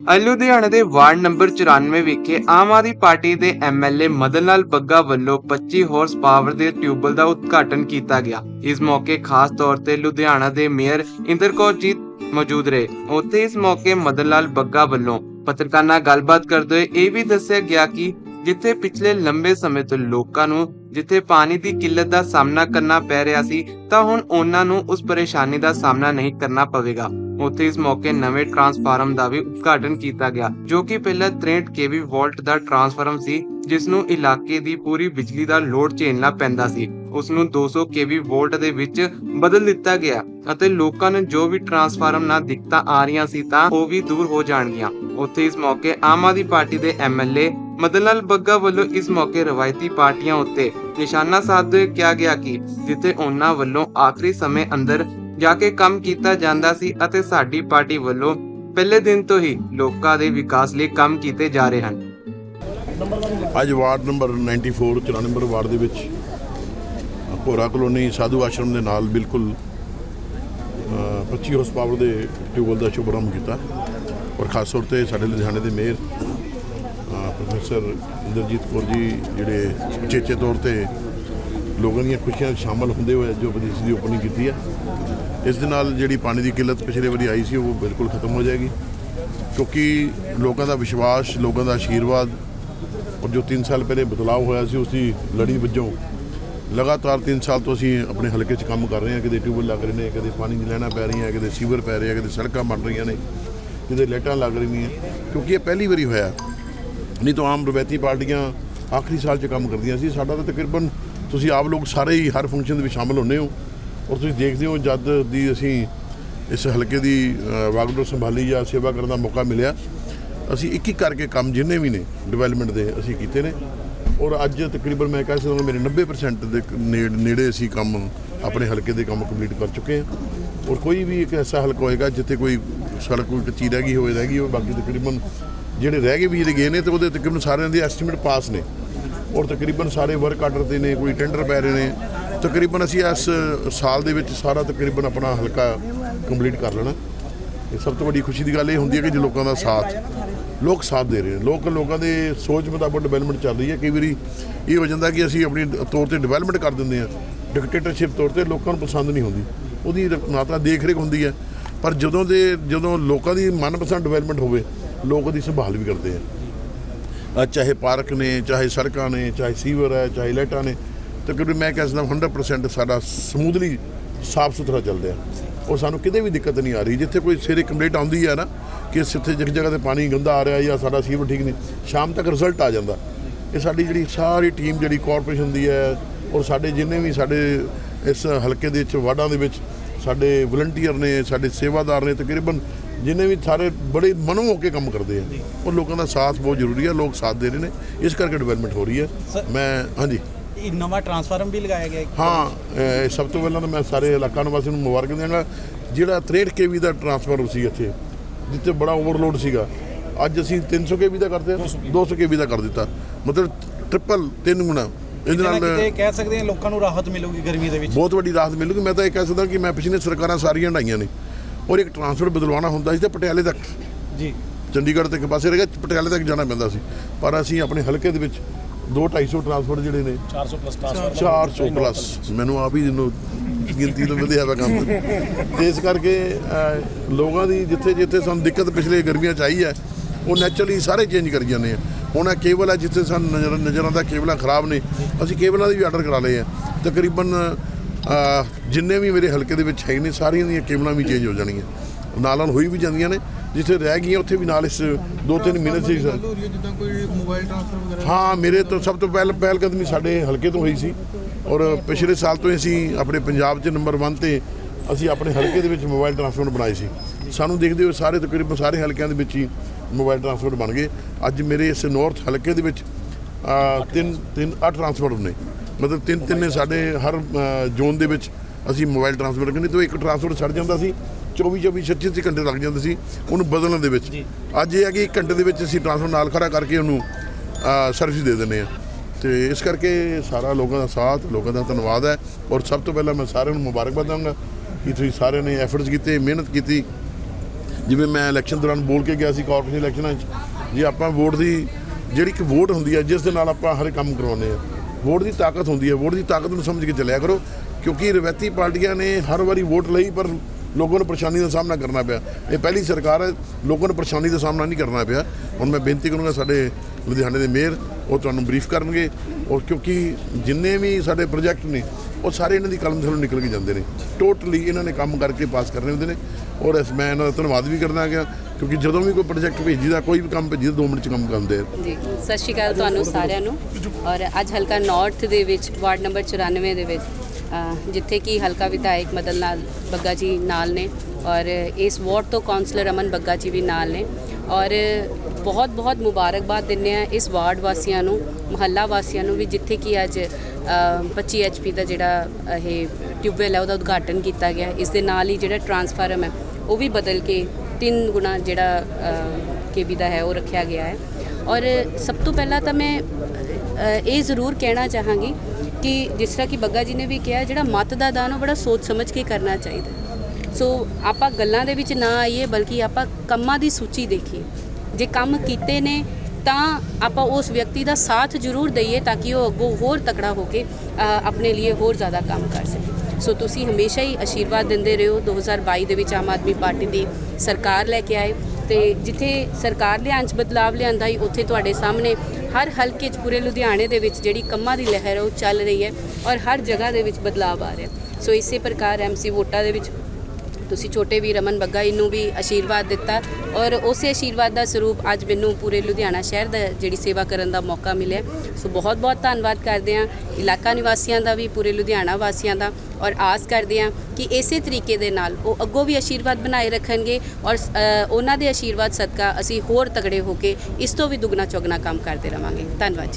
ਲੁਧਿਆਣਾ ਦੇ ward number 94 ਵਿਖੇ Aam Aadmi party ਦੇ ਐਮਐਲਏ ਮਦਨ ਲਾਲ ਬੱਗਾ ਵੱਲੋਂ 25 ਹਾਰਸ ਪਾਵਰ ਦੇ ਟਿਊਬਲ ਦਾ ਉਦਘਾਟਨ ਕੀਤਾ ਗਿਆ। ਇਸ ਮੌਕੇ ਖਾਸ ਤੌਰ ਤੇ ਲੁਧਿਆਣਾ ਦੇ ਮੇਅਰ ਇੰਦਰਕੌਰਜੀਤ ਮੌਜੂਦ ਰਹੇ। ਉੱਥੇ ਇਸ ਮੌਕੇ ਮਦਨ ਲਾਲ ਬੱਗਾ ਵੱਲੋਂ ਪੱਤਰਕਾਰਾਂ ਨਾਲ ਗੱਲਬਾਤ ਕਰਦੇ ਹੋਏ ਇਹ ਵੀ ਦੱਸਿਆ ਗਿਆ ਕਿ ਜਿੱਥੇ ਪਿਛਲੇ ਲੰਬੇ ਸਮੇਂ ਤੋਂ ਲੋਕਾਂ ਨੂੰ ਜਿੱਥੇ ਪਾਣੀ ਦੀ ਕਿੱਲਤ ਦਾ ਸਾਹਮਣਾ ਕਰਨਾ ਪੈ ਰਿਹਾ ਸੀ, ਤਾਂ ਹੁਣ ਉਹਨਾਂ ਨੂੰ ਉਸ ਪਰੇਸ਼ਾਨੀ ਦਾ ਸਾਹਮਣਾ ਨਹੀਂ ਕਰਨਾ ਪਵੇਗਾ। ਉੱਥੇ ਇਸ ਮੌਕੇ ਨਵੇਂ ਟਰਾਂਸਫਾਰਮ ਦਾ ਵੀ ਉਦਘਾਟਨ ਕੀਤਾ ਗਿਆ, ਜੋ ਕਿ ਪਹਿਲਾਂ 63 ਕੇਵੀ ਵੋਲਟ ਦਾ ਟਰਾਂਸਫਾਰਮ ਸੀ, ਜਿਸ ਨੂੰ ਇਲਾਕੇ ਦੀ ਪੂਰੀ ਬਿਜਲੀ ਦਾ ਲੋਡ ਝੇਲਣਾ ਪੈਂਦਾ ਸੀ। ਉਸ ਨੂੰ 200 ਕੇਵੀ ਵੋਲਟ ਦੇ ਵਿੱਚ ਬਦਲ ਦਿੱਤਾ ਗਿਆ ਅਤੇ ਲੋਕਾਂ ਨੂੰ ਜੋ ਵੀ ਟਰਾਂਸਫਾਰਮ ਨਾਲ ਦਿੱਕਤਾਂ ਆ ਰਹੀਆਂ ਸੀ ਤਾਂ ਉਹ ਵੀ ਦੂਰ ਹੋ ਜਾਣਗੀਆਂ। ਉੱਥੇ ਇਸ ਮੌਕੇ ਆਮ ਆਦਮੀ ਪਾਰਟੀ ਦੇ ਐਮਐਲਏ ਮਦਨ ਲਾਲ ਬੱਗਾ ਵੱਲੋਂ ਇਸ ਮੌਕੇ ਰਵਾਇਤੀ ਪਾਰਟੀਆਂ ਉੱਤੇ ਨਿਸ਼ਾਨਾ ਸਾਧਦੇ ਕਿਹਾ ਗਿਆ ਕਿ, ਜਿੱਥੇ ਉਹਨਾਂ ਵੱਲੋਂ ਆਖਰੀ ਸਮੇਂ ਅੰਦਰ ਜਾ ਕੇ ਕੰਮ ਕੀਤਾ ਜਾਂਦਾ ਸੀ ਅਤੇ ਸਾਡੀ ਪਾਰਟੀ ਵੱਲੋਂ ਪਹਿਲੇ ਦਿਨ ਤੋਂ ਹੀ ਲੋਕਾਂ ਦੇ ਵਿਕਾਸ ਲਈ ਕੰਮ ਕੀਤੇ ਜਾ ਰਹੇ ਹਨ। ਅੱਜ ਵਾਰਡ ਨੰਬਰ 94 94 ਨੰਬਰ ਵਾਰਡ ਦੇ ਵਿੱਚ ਭੋਰਾ ਕਲੋਨੀ ਸਾਧੂ ਆਸ਼ਰਮ ਦੇ ਨਾਲ ਬਿਲਕੁਲ 25 ਹਾਰਸ ਪਾਵਰ ਦੇ ਟਿਊਬਲ ਦਾ ਸ਼ੁਭਾਰੰਭ ਕੀਤਾ। ਔਰ ਖਾਸ ਤੌਰ ਤੇ ਸਾਡੇ ਲੁਧਿਆਣੇ ਦੇ ਮੇਅਰ ਪ੍ਰੋਫੈਸਰ ਇੰਦਰਜੀਤ ਕੌਰ ਜੀ, ਜਿਹੜੇ ਚੇਚੇ ਤੌਰ ਤੇ ਲੋਕਾਂ ਦੀਆਂ ਖੁਸ਼ੀਆਂ 'ਚ ਸ਼ਾਮਲ ਹੁੰਦੇ ਹੋਏ ਜੋ ਇਸ ਦੀ ਓਪਨਿੰਗ ਕੀਤੀ ਹੈ ਇਸ ਦੇ ਨਾਲ ਜਿਹੜੀ ਪਾਣੀ ਦੀ ਕਿੱਲਤ ਪਿਛਲੇ ਵਾਰੀ ਆਈ ਸੀ, ਉਹ ਬਿਲਕੁਲ ਖਤਮ ਹੋ ਜਾਏਗੀ। ਕਿਉਂਕਿ ਲੋਕਾਂ ਦਾ ਵਿਸ਼ਵਾਸ, ਲੋਕਾਂ ਦਾ ਆਸ਼ੀਰਵਾਦ ਔਰ ਜੋ 3 ਸਾਲ ਪਹਿਲੇ ਬਦਲਾਅ ਹੋਇਆ ਸੀ, ਉਸ ਦੀ ਲੜੀ ਵਜੋਂ ਲਗਾਤਾਰ 3 ਸਾਲ ਤੋਂ ਅਸੀਂ ਆਪਣੇ ਹਲਕੇ 'ਚ ਕੰਮ ਕਰ ਰਹੇ ਹਾਂ। ਕਿਤੇ ਟਿਊਬਲ ਲੱਗ ਰਹੇ ਨੇ ਕਦੇ ਪਾਣੀ ਦੀ ਲੈਣਾ ਪੈ ਰਹੀਆਂ, ਕਿਤੇ ਸੀਵਰ ਪੈ ਰਿਹਾ, ਕਿਤੇ ਸੜਕਾਂ ਬਣ ਰਹੀਆਂ ਨੇ, ਕਿਤੇ ਲਾਈਟਾਂ ਲੱਗ ਰਹੀਆਂ। ਕਿਉਂਕਿ ਇਹ ਪਹਿਲੀ ਵਾਰੀ ਹੋਇਆ। ਨਹੀਂ ਤਾਂ ਆਮ ਰਵਾਇਤੀ ਪਾਰਟੀਆਂ ਆਖਰੀ ਸਾਲ 'ਚ ਕੰਮ ਕਰਦੀਆਂ ਸੀ। ਸਾਡਾ ਤਾਂ ਤਕਰੀਬਨ ਤੁਸੀਂ ਆਪ ਲੋਕ ਸਾਰੇ ਹੀ ਹਰ ਫੰਕਸ਼ਨ ਦੇ ਵਿੱਚ ਸ਼ਾਮਲ ਹੁੰਦੇ ਹੋ ਔਰ ਤੁਸੀਂ ਦੇਖਦੇ ਹੋ ਜਦ ਦੀ ਅਸੀਂ ਇਸ ਹਲਕੇ ਦੀ ਅ, ਵਾਗਡੋਰ ਸੰਭਾਲੀ ਜਾਂ ਸੇਵਾ ਕਰਨ ਦਾ ਮੌਕਾ ਮਿਲਿਆ ਅਸੀਂ ਇੱਕ ਇੱਕ ਕਰਕੇ ਕੰਮ ਜਿੰਨੇ ਵੀ ਨੇ ਡਿਵੈਲਪਮੈਂਟ ਦੇ ਅਸੀਂ ਕੀਤੇ ਨੇ ਔਰ ਅੱਜ ਤਕਰੀਬਨ ਮੈਂ ਕਹਿ ਸਕਦਾ ਮੇਰੇ 90% ਦੇ ਨੇੜੇ ਨੇੜੇ ਅਸੀਂ ਕੰਮ ਆਪਣੇ ਹਲਕੇ ਦੇ ਕੰਮ ਕੰਪਲੀਟ ਕਰ ਚੁੱਕੇ ਹਾਂ ਔਰ ਕੋਈ ਵੀ ਇੱਕ ਐਸਾ ਹਲਕਾ ਹੋਏਗਾ ਜਿੱਥੇ ਕੋਈ ਸੜਕ ਕੋਈ ਕੱਚੀ ਰਹਿ ਗਈ ਹੋਵੇ ਰਹਿ ਗਈ ਹੋਵੇ ਬਾਕੀ ਤਕਰੀਬਨ ਜਿਹੜੇ ਰਹਿ ਗਏ ਵੀ ਜਿਹੜੇ ਗਏ ਨੇ ਤੇ ਉਹਦੇ ਤਕਰੀਬਨ ਸਾਰਿਆਂ ਦੇ ਐਸਟੀਮੇਟ ਪਾਸ ਨੇ। ਔਰ ਤਕਰੀਬਨ ਸਾਰੇ ਵਰਕ ਆਰਡਰ ਤੇ ਨੇ, ਕੋਈ ਟੈਂਡਰ ਪੈ ਰਹੇ ਨੇ। ਤਕਰੀਬਨ ਅਸੀਂ ਇਸ ਸਾਲ ਦੇ ਵਿੱਚ ਸਾਰਾ ਤਕਰੀਬਨ ਆਪਣਾ ਹਲਕਾ ਕੰਪਲੀਟ ਕਰ ਲੈਣਾ। ਇਹ ਸਭ ਤੋਂ ਵੱਡੀ ਖੁਸ਼ੀ ਦੀ ਗੱਲ ਇਹ ਹੁੰਦੀ ਹੈ ਕਿ ਜੇ ਲੋਕਾਂ ਦਾ ਸਾਥ ਲੋਕ ਸਾਥ ਦੇ ਰਹੇ ਨੇ। ਲੋਕ ਲੋਕਾਂ ਦੇ ਸੋਚ ਮੁਤਾਬਕ ਡਿਵੈਲਪਮੈਂਟ ਚੱਲ ਰਹੀ ਹੈ। ਕਈ ਵਾਰੀ ਇਹ ਹੋ ਜਾਂਦਾ ਕਿ ਅਸੀਂ ਆਪਣੀ ਤੌਰ ਤੇ ਡਿਵੈਲਪਮੈਂਟ ਕਰ ਦਿੰਦੇ ਹਾਂ। ਡਿਕਟੇਟਰਸ਼ਿਪ ਤੌਰ ਤੇ ਲੋਕਾਂ ਨੂੰ ਪਸੰਦ ਨਹੀਂ ਹੁੰਦੀ। ਉਹਦੀ ਨਾ ਤਾਂ ਰੇਖ ਹੁੰਦੀ ਹੈ। ਪਰ ਜਦੋਂ ਦੇ ਜਦੋਂ ਲੋਕਾਂ ਦੀ ਮਨਪਸੰਦ ਡਿਵੈਲਪਮੈਂਟ ਹੋਵੇ, ਲੋਕ ਉਹਦੀ ਸੰਭਾਲ ਵੀ ਕਰਦੇ ਆ। ਚਾਹੇ ਪਾਰਕ ਨੇ, ਚਾਹੇ ਸੜਕਾਂ ਨੇ, ਚਾਹੇ ਸੀਵਰ ਹੈ, ਚਾਹੇ ਲਾਈਟਾਂ ਨੇ, ਤਕਰੀਬਨ ਮੈਂ ਕਹਿ ਸਕਦਾ 100% ਸਾਡਾ ਸਮੂਥਲੀ ਸਾਫ਼ ਸੁਥਰਾ ਚੱਲਦਾ ਹੈ। ਔਰ ਸਾਨੂੰ ਕਿਤੇ ਵੀ ਦਿੱਕਤ ਨਹੀਂ ਆ ਰਹੀ। ਜਿੱਥੇ ਕੋਈ ਸਿਰੇ ਕੰਪਲੀਟ ਆਉਂਦੀ ਹੈ ਨਾ, ਕਿ ਇੱਥੇ ਜਿਸ ਜਗ੍ਹਾ ਤੇ ਪਾਣੀ ਗੰਦਾ ਆ ਰਿਹਾ ਜਾਂ ਸਾਡਾ ਸੀਵਰ ਠੀਕ ਨਹੀਂ, ਸ਼ਾਮ ਤੱਕ ਰਿਜ਼ਲਟ ਆ ਜਾਂਦਾ। ਇਹ ਸਾਡੀ ਜਿਹੜੀ ਸਾਰੀ ਟੀਮ ਜਿਹੜੀ ਕਾਰਪੋਰੇਸ਼ਨ ਦੀ ਹੈ ਔਰ ਸਾਡੇ ਜਿੰਨੇ ਵੀ ਸਾਡੇ ਇਸ ਹਲਕੇ ਦੇ ਵਿੱਚ, ਵਾਰਡਾਂ ਦੇ ਵਿੱਚ ਸਾਡੇ ਵਲੰਟੀਅਰ ਨੇ, ਸਾਡੇ ਸੇਵਾਦਾਰ ਨੇ ਤਕਰੀਬਨ ਜਿੰਨੇ ਵੀ ਸਾਰੇ ਬੜੇ ਮਨੋਂ ਹੋ ਕੇ ਕੰਮ ਕਰਦੇ ਆ। ਔਰ ਲੋਕਾਂ ਦਾ ਸਾਥ ਬਹੁਤ ਜ਼ਰੂਰੀ ਹੈ ਲੋਕ ਸਾਥ ਦੇ ਰਹੇ ਨੇ। ਇਸ ਕਰਕੇ ਡਿਵੈਲਪਮੈਂਟ ਹੋ ਰਹੀ ਹੈ ਮੈਂ ਹਾਂਜੀ। ਨਵਾਂ ਟਰਾਂਸਫਾਰਮ ਵੀ ਲਗਾਇਆ ਗਿਆ ਹੈ ਸਭ ਤੋਂ ਪਹਿਲਾਂ ਤਾਂ ਮੈਂ ਸਾਰੇ ਇਲਾਕਾ ਨਿਵਾਸੀਆਂ ਨੂੰ ਮੁਬਾਰਕ ਦਿਆਂਗਾ ਜਿਹੜਾ 63 ਕੇਵੀ ਦਾ ਟਰਾਂਸਫਾਰਮਰ ਸੀ ਇੱਥੇ ਜਿੱਥੇ ਬੜਾ ਓਵਰਲੋਡ ਸੀਗਾ। ਅੱਜ ਅਸੀਂ 300 ਕੇਵੀ ਦਾ ਕਰਦੇ ਹਾਂ 200 ਕੇਵੀ। ਦਾ ਕਰ ਦਿੱਤਾ। ਮਤਲਬ ਟ੍ਰਿਪਲ ਤਿੰਨ ਗੁਣਾ। ਇਹਦੇ ਨਾਲ ਕਿਤੇ ਕਹਿ ਸਕਦੇ ਹਾਂ ਲੋਕਾਂ ਨੂੰ ਰਾਹਤ ਮਿਲੂਗੀ ਗਰਮੀ ਦੇ ਵਿੱਚ। ਬਹੁਤ ਵੱਡੀ ਰਾਹਤ ਮਿਲੂਗੀ। ਮੈਂ ਤਾਂ ਇਹ ਕਹਿ ਸਕਦਾ ਕਿ ਮੈਂ ਪਿਛਲੇ ਸਰਕਾਰਾਂ ਸਾਰੀਆਂ ਢਾਈਆਂ ਨੇ। ਔਰ ਇੱਕ ਟਰਾਂਸਫਰ ਬਦਲਵਾਉਣਾ ਹੁੰਦਾ ਸੀ ਤਾਂ ਪਟਿਆਲੇ ਤੱਕ। ਜੀ। ਚੰਡੀਗੜ੍ਹ ਤੇ ਇੱਕ ਪਾਸੇ ਰਹਿ ਗਿਆ ਪਟਿਆਲੇ ਤੱਕ ਜਾਣਾ ਪੈਂਦਾ ਸੀ। ਪਰ ਅਸੀਂ ਆਪਣੇ ਹਲਕੇ ਦੇ ਵਿੱਚ 2 250 ਟਰਾਂਸਫਰ ਜਿਹੜੇ ਨੇ 400 ਪਲੱਸ 400 ਪਲੱਸ ਮੈਨੂੰ ਆਪ ਹੀ ਜਿਹਨੂੰ ਗਿਣਤੀ ਤੋਂ ਵਧਿਆ ਵਾ ਕੰਮ ਤੇ। ਇਸ ਕਰਕੇ ਲੋਕਾਂ ਦੀ ਜਿੱਥੇ ਜਿੱਥੇ ਸਾਨੂੰ ਦਿੱਕਤ ਪਿਛਲੇ ਗਰਮੀਆਂ ਚ ਆਈ ਹੈ ਉਹ ਨੈਚੁਰਲੀ ਸਾਰੇ ਚੇਂਜ ਕਰੀ ਜਾਂਦੇ ਆ। ਹੁਣ ਇਹ ਕੇਬਲ ਹੈ ਜਿੱਥੇ ਸਾਨੂੰ ਨਜ਼ਰ ਨਜ਼ਰਾਂ ਦਾ ਕੇਬਲਾਂ ਖਰਾਬ ਨੇ ਅਸੀਂ ਕੇਬਲਾਂ ਦੇ ਵੀ ਆਰਡਰ ਕਰਾ ਲਏ ਆ। ਤਕਰੀਬਨ ਜਿੰਨੇ ਵੀ ਮੇਰੇ ਹਲਕੇ ਦੇ ਵਿੱਚ ਹੈ ਨੇ ਸਾਰੀਆਂ ਦੀਆਂ ਕੇਬਲਾਂ ਵੀ ਚੇਂਜ ਹੋ ਜਾਣਗੀਆਂ। ਨਾਲ ਨਾਲ ਹੋਈ ਵੀ ਜਾਂਦੀਆਂ ਨੇ ਜਿੱਥੇ ਰਹਿ ਗਈਆਂ ਉੱਥੇ ਵੀ ਨਾਲ ਇਸ ਦੋ ਤਿੰਨ ਮਹੀਨੇ ਸੀ। ਜਿੱਦਾਂ ਕੋਈ ਮੋਬਾਈਲ ਟ੍ਰਾਂਸਫਰ ਵਗੈਰਾ? ਹਾਂ ਮੇਰੇ ਤੋਂ ਸਭ ਤੋਂ ਪਹਿਲ ਪਹਿਲ ਕਦਮੀ ਸਾਡੇ ਹਲਕੇ ਤੋਂ ਹੋਈ ਸੀ। ਔਰ ਪਿਛਲੇ ਸਾਲ ਤੋਂ ਹੀ ਅਸੀਂ ਆਪਣੇ ਪੰਜਾਬ 'ਚ ਨੰਬਰ 1 ਤੇ ਅਸੀਂ ਆਪਣੇ ਹਲਕੇ ਦੇ ਵਿੱਚ ਮੋਬਾਈਲ ਟ੍ਰਾਂਸਫਰ ਬਣਾਏ ਸੀ। ਸਾਨੂੰ ਦੇਖਦੇ ਹੋਏ ਸਾਰੇ ਤਕਰੀਬਨ ਸਾਰੇ ਹਲਕਿਆਂ ਦੇ ਵਿੱਚ ਹੀ ਮੋਬਾਈਲ ਟ੍ਰਾਂਸਫਰ ਬਣ ਗਏ। ਅੱਜ ਮੇਰੇ ਇਸ ਨਾਰਥ ਹਲਕੇ ਦੇ ਵਿੱਚ ਤਿੰਨ ਤਿੰਨ ਅੱਠ ਟ੍ਰਾਂਸਫਰ ਨੇ। ਮਤਲਬ ਤਿੰਨ ਤਿੰਨ ਸਾਡੇ ਹਰ ਜ਼ੋਨ ਦੇ ਵਿੱਚ ਅਸੀਂ ਮੋਬਾਈਲ ਟ੍ਰਾਂਸਫਰ ਕਰਨੇ ਤੋਂ ਇੱਕ ਟ੍ਰਾਂਸਫਰ ਛੱਡ ਜਾਂਦਾ ਸੀ 24 24 26 26 ਘੰਟੇ ਲੱਗ ਜਾਂਦੇ ਸੀ ਉਹਨੂੰ ਬਦਲਣ ਦੇ ਵਿੱਚ। ਅੱਜ ਇਹ ਹੈ ਕਿ 1 ਘੰਟੇ ਦੇ ਵਿੱਚ ਅਸੀਂ ਟ੍ਰਾਂਸਫਰ ਨਾਲ ਖੜਾ ਕਰਕੇ ਉਹਨੂੰ ਸਰਵਿਸ ਦੇ ਦਿੰਦੇ ਆ ਤੇ ਇਸ ਕਰਕੇ ਸਾਰਾ ਲੋਕਾਂ ਦਾ ਸਾਥ ਲੋਕਾਂ ਦਾ ਧੰਨਵਾਦ ਹੈ। ਔਰ ਸਭ ਤੋਂ ਪਹਿਲਾਂ ਮੈਂ ਸਾਰਿਆਂ ਨੂੰ ਮੁਬਾਰਕਬਾਦ ਦਾਂਗਾ ਕਿ ਤੁਸੀਂ ਸਾਰਿਆਂ ਨੇ ਐਫਰਟਸ ਕੀਤੇ ਮਿਹਨਤ ਕੀਤੀ। ਜਿਵੇਂ ਮੈਂ ਇਲੈਕਸ਼ਨ ਦੌਰਾਨ ਬੋਲ ਕੇ ਗਿਆ ਸੀ ਕਾਰਪੋਰੇਸ਼ਨ ਇਲੈਕਸ਼ਨਾਂ 'ਚ ਜੇ ਆਪਾਂ ਵੋਟ ਦੀ ਜਿਹੜੀ ਇੱਕ ਵੋਟ ਹੁੰਦੀ ਹੈ ਜਿਸ ਦੇ ਨਾਲ ਆਪਾਂ ਹਰ ਕੰਮ ਕਰਵਾਉਂਦੇ ਆ ਵੋਟ ਦੀ ਤਾਕਤ ਹੁੰਦੀ ਹੈ। ਵੋਟ ਦੀ ਤਾਕਤ ਨੂੰ ਸਮਝ ਕੇ ਚੱਲਿਆ ਕਰੋ, ਕਿਉਂਕਿ ਰਵੈਤੀ ਪਾਰਟੀਆਂ ਨੇ ਹਰ ਵਾਰੀ ਵੋਟ ਲਈ, ਪਰ ਲੋਕਾਂ ਨੂੰ ਪਰੇਸ਼ਾਨੀ ਦਾ ਸਾਹਮਣਾ ਕਰਨਾ ਪਿਆ। ਇਹ ਪਹਿਲੀ ਸਰਕਾਰ ਹੈ, ਲੋਕਾਂ ਨੂੰ ਪਰੇਸ਼ਾਨੀ ਦਾ ਸਾਹਮਣਾ ਨਹੀਂ ਕਰਨਾ ਪਿਆ। ਹੁਣ ਮੈਂ ਬੇਨਤੀ ਕਰੂੰਗਾ ਸਾਡੇ ਲੁਧਿਆਣੇ ਦੇ ਮੇਅਰ, ਉਹ ਤੁਹਾਨੂੰ ਬਰੀਫ ਕਰਨਗੇ। ਔਰ ਕਿਉਂਕਿ ਜਿੰਨੇ ਵੀ ਸਾਡੇ ਪ੍ਰੋਜੈਕਟ ਨੇ, ਉਹ ਸਾਰੇ ਇਹਨਾਂ ਦੀ ਕਲਮ ਥੱਲੋਂ ਨਿਕਲ ਕੇ ਜਾਂਦੇ ਨੇ। ਟੋਟਲੀ ਇਹਨਾਂ ਨੇ ਕੰਮ ਕਰਕੇ ਪਾਸ ਕਰਨੇ ਹੁੰਦੇ ਨੇ। ਔਰ ਇਸ ਮੈਂ ਇਹਨਾਂ ਦਾ ਧੰਨਵਾਦ ਵੀ ਕਰਨਾ ਗਿਆ ਕਿਉਂਕਿ ਜਦੋਂ ਵੀ ਕੋਈ ਪ੍ਰੋਜੈਕਟ ਭੇਜੀਦਾ ਕੋਈ ਵੀ ਕੰਮ ਭੇਜੀਦਾ 2 ਮਿੰਟ ਚ ਕੰਮ ਕਰਦੇ ਆ। ਜੀ ਸਤਿ ਸ਼੍ਰੀ ਅਕਾਲ ਤੁਹਾਨੂੰ ਸਾਰਿਆਂ ਨੂੰ। ਔਰ ਅੱਜ ਹਲਕਾ ਨਾਰਥ ਦੇ ਵਿੱਚ ਵਾਰਡ ਨੰਬਰ 94 ਦੇ ਵਿੱਚ ਜਿੱਥੇ ਕਿ ਹਲਕਾ ਵਿਧਾਇਕ ਮਦਨ ਲਾਲ ਬੱਗਾ ਜੀ ਨਾਲ ਨੇ ਔਰ ਇਸ ਵਾਰਡ ਤੋਂ ਕਾਉਂਸਲਰ ਅਮਨ ਬੱਗਾ ਜੀ ਵੀ ਨਾਲ ਨੇ। ਔਰ ਬਹੁਤ ਬਹੁਤ ਮੁਬਾਰਕਬਾਦ ਦਿੰਦੇ ਆ ਇਸ ਵਾਰਡ ਵਾਸੀਆਂ ਨੂੰ ਮਹੱਲਾ ਵਾਸੀਆਂ ਨੂੰ ਵੀ ਜਿੱਥੇ ਕਿ ਅੱਜ ਅ, 25 ਐਚਪੀ ਦਾ ਜਿਹੜਾ ਇਹ ਟਿਊਬਵੈਲ ਹੈ ਉਹਦਾ ਉਦਘਾਟਨ ਕੀਤਾ ਗਿਆ। ਇਸ ਦੇ ਨਾਲ ਹੀ ਜਿਹੜਾ ਟਰਾਂਸਫਾਰਮ ਹੈ ਉਹ ਵੀ ਬਦਲ ਕੇ ਤਿੰਨ ਗੁਣਾ ਜਿਹੜਾ ਕੇਬੀ ਦਾ ਹੈ, ਉਹ ਰੱਖਿਆ ਗਿਆ ਹੈ। ਔਰ ਸਭ ਤੋਂ ਪਹਿਲਾਂ ਤਾਂ ਮੈਂ ਇਹ ਜ਼ਰੂਰ ਕਹਿਣਾ ਚਾਹਾਂਗੀ ਕਿ ਜਿਸ ਤਰ੍ਹਾਂ ਕਿ ਬੱਗਾ ਜੀ ਨੇ ਵੀ ਕਿਹਾ, ਜਿਹੜਾ ਮਤ ਦਾ ਦਾਨ, ਉਹ ਬੜਾ ਸੋਚ ਸਮਝ ਕੇ ਕਰਨਾ ਚਾਹੀਦਾ ਸੋ ਆਪਾਂ ਗੱਲਾਂ ਦੇ ਵਿੱਚ ਨਾ ਆਈਏ, ਬਲਕਿ ਆਪਾਂ ਕੰਮਾਂ ਦੀ ਸੂਚੀ ਦੇਖੀਏ। ਜੇ ਕੰਮ ਕੀਤੇ ਨੇ, ਤਾਂ ਆਪਾਂ ਉਸ ਵਿਅਕਤੀ ਦਾ ਸਾਥ ਜ਼ਰੂਰ ਦਈਏ, ਤਾਂ ਕਿ ਉਹ ਅੱਗੋਂ ਹੋਰ ਤਕੜਾ ਹੋ ਕੇ ਆਪਣੇ ਲਈ ਹੋਰ ਜ਼ਿਆਦਾ ਕੰਮ ਕਰ ਸਕੇ। ਸੋ ਤੁਸੀਂ ਹਮੇਸ਼ਾ ਹੀ ਆਸ਼ੀਰਵਾਦ ਦਿੰਦੇ ਰਹੋ। 2022 ਦੇ ਵਿੱਚ ਆਮ ਆਦਮੀ ਪਾਰਟੀ ਦੀ ਸਰਕਾਰ ਲੈ ਕੇ ਆਏ ਤੇ ਜਿੱਥੇ ਸਰਕਾਰ ਲਿਆਉਣ 'ਚ ਬਦਲਾਵ ਲਿਆਂਦਾ ਹੀ ਉੱਥੇ ਤੁਹਾਡੇ ਸਾਹਮਣੇ ਹਰ ਹਲਕੇ 'ਚ ਪੂਰੇ ਲੁਧਿਆਣੇ ਦੇ ਵਿੱਚ ਜਿਹੜੀ ਕੰਮਾਂ ਦੀ ਲਹਿਰ ਹੈ ਉਹ ਚੱਲ ਰਹੀ ਹੈ ਔਰ ਹਰ ਜਗ੍ਹਾ ਦੇ ਵਿੱਚ ਬਦਲਾਵ ਆ ਰਿਹਾ। ਸੋ ਇਸੇ ਪ੍ਰਕਾਰ ਐਮਸੀ ਵੋਟਾਂ ਦੇ ਵਿੱਚ ਤੁਸੀਂ ਛੋਟੇ ਵੀ ਰਮਨ ਬੱਗਾ ਜੀ ਨੂੰ ਵੀ ਆਸ਼ੀਰਵਾਦ ਦਿੱਤਾ ਔਰ ਉਸੇ ਆਸ਼ੀਰਵਾਦ ਦਾ ਸਰੂਪ ਅੱਜ ਮੈਨੂੰ ਪੂਰੇ ਲੁਧਿਆਣਾ ਸ਼ਹਿਰ ਦਾ ਜਿਹੜੀ ਸੇਵਾ ਕਰਨ ਦਾ ਮੌਕਾ ਮਿਲਿਆ। ਸੋ ਬਹੁਤ ਬਹੁਤ ਧੰਨਵਾਦ ਕਰਦੇ ਹਾਂ ਇਲਾਕਾ ਨਿਵਾਸੀਆਂ ਦਾ ਵੀ, ਪੂਰੇ ਲੁਧਿਆਣਾ ਵਾਸੀਆਂ ਦਾ ਔਰ ਆਸ ਕਰਦੇ ਹਾਂ ਕਿ ਇਸੇ ਤਰੀਕੇ ਦੇ ਨਾਲ ਉਹ ਅੱਗੋਂ ਵੀ ਆਸ਼ੀਰਵਾਦ ਬਣਾਏ ਰੱਖਣਗੇ ਔਰ ਉਹਨਾਂ ਦੇ ਆਸ਼ੀਰਵਾਦ ਸਦਕਾ ਅਸੀਂ ਹੋਰ ਤਗੜੇ ਹੋ ਕੇ ਇਸ ਤੋਂ ਵੀ ਦੁੱਗਣਾ ਚੌਗਣਾ ਕੰਮ ਕਰਦੇ ਰਵਾਂਗੇ। ਧੰਨਵਾਦ ਜੀ।